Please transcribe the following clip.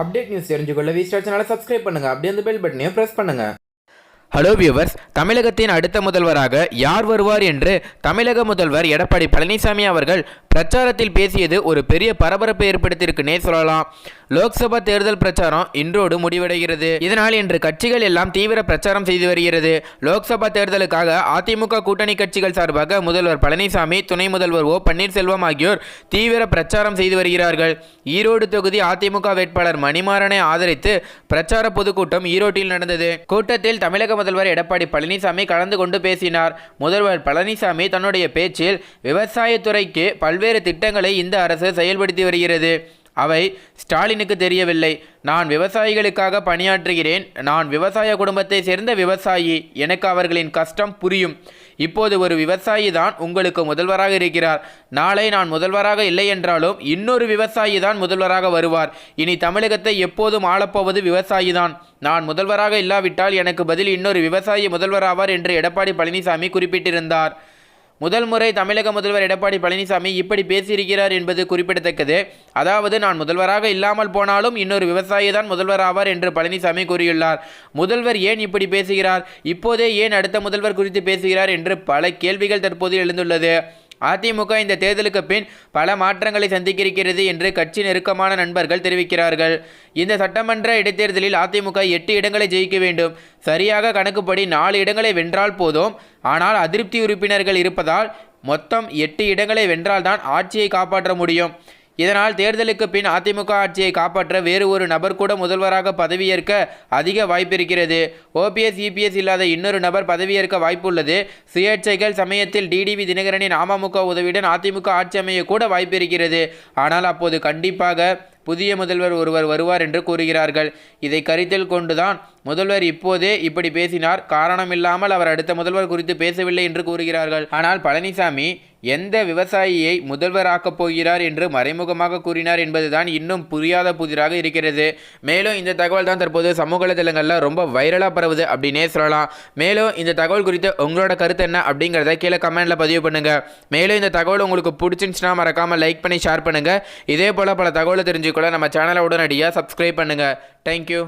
Update news தெரிஞ்சுக்கொள்ள V Star சேனலை subscribe பண்ணுங்க. அப்படியே அந்த பெல் பட்டனையும் ப்ரெஸ் பண்ணுங்கள் ஹலோ வியூவர்ஸ் தமிழகத்தின் அடுத்த முதல்வராக யார் வருவார் என்று தமிழக முதல்வர் எடப்பாடி பழனிசாமி அவர்கள் பிரச்சாரத்தில் பேசியது ஒரு பெரிய பரபரப்பை ஏற்படுத்தியிருக்குன்னே சொல்லலாம். லோக்சபா தேர்தல் பிரச்சாரம் இன்றோடு முடிவடைகிறது. இதனால் இன்று கட்சிகள் எல்லாம் தீவிர பிரச்சாரம் செய்து வருகிறது. லோக்சபா தேர்தலுக்காக அதிமுக கூட்டணி கட்சிகள் சார்பாக முதல்வர் பழனிசாமி துணை முதல்வர் ஓ பன்னீர்செல்வம் ஆகியோர் தீவிர பிரச்சாரம் செய்து வருகிறார்கள். ஈரோடு தொகுதி அதிமுக வேட்பாளர் மணிமாறனை ஆதரித்து பிரச்சார பொதுக்கூட்டம் ஈரோட்டில் நடந்தது. கூட்டத்தில் தமிழக முதல்வர் எடப்பாடி பழனிசாமி கலந்து கொண்டு பேசினார். முதல்வர் பழனிசாமி தன்னுடைய பேச்சில் விவசாயத்துறைக்கு பல்வேறு திட்டங்களை இந்த அரசு செயல்படுத்தி வருகிறது. அவை ஸ்டாலினுக்கு தெரியவில்லை. நான் விவசாயிகளுக்காக பணியாற்றுகிறேன். நான் விவசாய குடும்பத்தை சேர்ந்த விவசாயி. எனக்கு அவர்களின் கஷ்டம் புரியும். இப்போது ஒரு விவசாயி தான் உங்களுக்கு முதல்வராக இருக்கிறார். நாளை நான் முதல்வராக இல்லை என்றாலும் இன்னொரு விவசாயி தான் முதல்வராக வருவார். இனி தமிழகத்தை எப்போதும் ஆளப்போவது விவசாயி தான். நான் முதல்வராக இல்லாவிட்டால் எனக்கு பதில் இன்னொரு விவசாயி முதல்வராவார் என்று எடப்பாடி பழனிசாமி குறிப்பிட்டிருந்தார். முதல் முறை தமிழக முதல்வர் எடப்பாடி பழனிசாமி இப்படி பேசியிருக்கிறார் என்பது குறிப்பிடத்தக்கது. அதாவது நான் முதல்வராக இல்லாமல் போனாலும் இன்னொரு விவசாயி தான் முதல்வர் ஆவார் என்று பழனிசாமி கூறியுள்ளார். முதல்வர் ஏன் இப்படி பேசுகிறார்? இப்போதே ஏன் அடுத்த முதல்வர் குறித்து பேசுகிறார் என்று பல கேள்விகள் தற்போது எழுந்துள்ளது. அதிமுக இந்த தேர்தலுக்கு பின் பல மாற்றங்களை சந்திக்கிருக்கிறது என்று கட்சி நெருக்கமான நண்பர்கள் தெரிவிக்கிறார்கள். இந்த சட்டமன்ற இடைத்தேர்தலில் அதிமுக எட்டு இடங்களை ஜெயிக்க வேண்டும். சரியாக கணக்குப்படி நாலு இடங்களை வென்றால் போதும். ஆனால் அதிருப்தி உறுப்பினர்கள் இருப்பதால் மொத்தம் எட்டு இடங்களை வென்றால்தான் ஆட்சியை காப்பாற்ற முடியும். இதனால் தேர்தலுக்கு பின் அதிமுக ஆட்சியை காப்பாற்ற வேறு ஒரு நபர் கூட முதல்வராக பதவியேற்க அதிக வாய்ப்பு இருக்கிறது. ஓபிஎஸ் இபிஎஸ் இல்லாத இன்னொரு நபர் பதவியேற்க வாய்ப்புள்ளது சுயேட்சைகள் சமயத்தில் டிடிவி தினகரனின் அமமுக உதவியுடன் அதிமுக ஆட்சி அமைய கூட வாய்ப்பு இருக்கிறது. ஆனால் அப்போது கண்டிப்பாக புதிய முதல்வர் ஒருவர் வருவார் என்று கூறுகிறார்கள். இதை கருத்தில் கொண்டுதான் முதல்வர் இப்போதே இப்படி பேசினார். காரணமில்லாமல் அவர் அடுத்த முதல்வர் குறித்து பேசவில்லை என்று கூறுகிறார்கள். ஆனால் பழனிசாமி எந்த விவசாயியை முதல்வராக்கப் போகிறார் என்று மறைமுகமாக கூறினார் என்பதுதான் இன்னும் புரியாத புதிராக இருக்கிறது. மேலும் இந்த தகவல் தான் தற்போது சமூக வலைதளங்களில் ரொம்ப வைரலாக பரவுது அப்படின்னே சொல்லலாம். மேலும் இந்த தகவல் குறித்து உங்களோட கருத்து என்ன அப்படிங்கிறத கீழே கமெண்ட்டில் பதிவு பண்ணுங்கள் மேலும் இந்த தகவல் உங்களுக்கு பிடிச்சிருந்துச்சுன்னா மறக்காமல் லைக் பண்ணி ஷேர் பண்ணுங்கள் இதே போல் பல தகவலை தெரிஞ்சுக்கொள்ள நம்ம சேனலை உடனடியாக சப்ஸ்கிரைப் பண்ணுங்கள் தேங்க்யூ